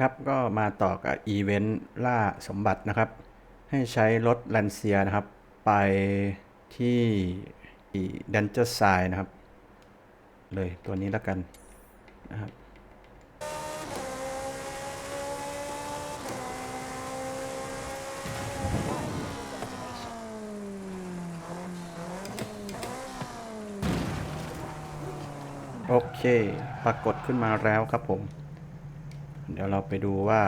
ครับก็มาต่อกับอีเวนต์ล่าสมบัตินะครับ ให้ใช้รถแลนเซียนะครับ ไปที่ดันเจอร์ไซนะครับ เลยตัวนี้แล้วกันนะครับโอเค ปรากฏขึ้นมาแล้วครับผม เดี๋ยวเราไปดูว่า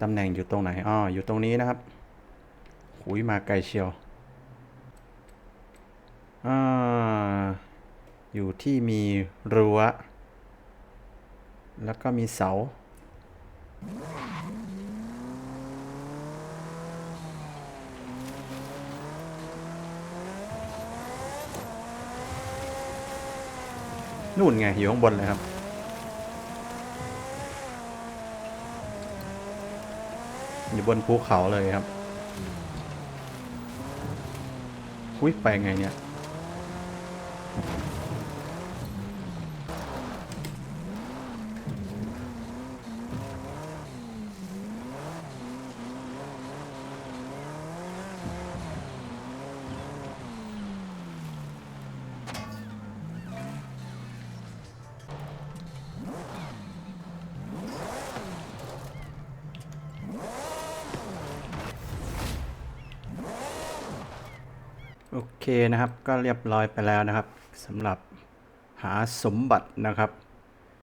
ตำแหน่งอยู่ตรงไหนอ้ออยู่ตรงนี้นะครับหุยมาไกลเชียวอ่าอยู่ที่มีรั้ว แล้วก็มีเสา นู่นไง อยู่ข้างบนเลยครับ อยู่บนภูเขาเลยครับอุ้ยไปไงเนี่ย โอเคนะครับก็เรียบร้อยไปแล้วนะครับสำหรับหาสมบัตินะครับ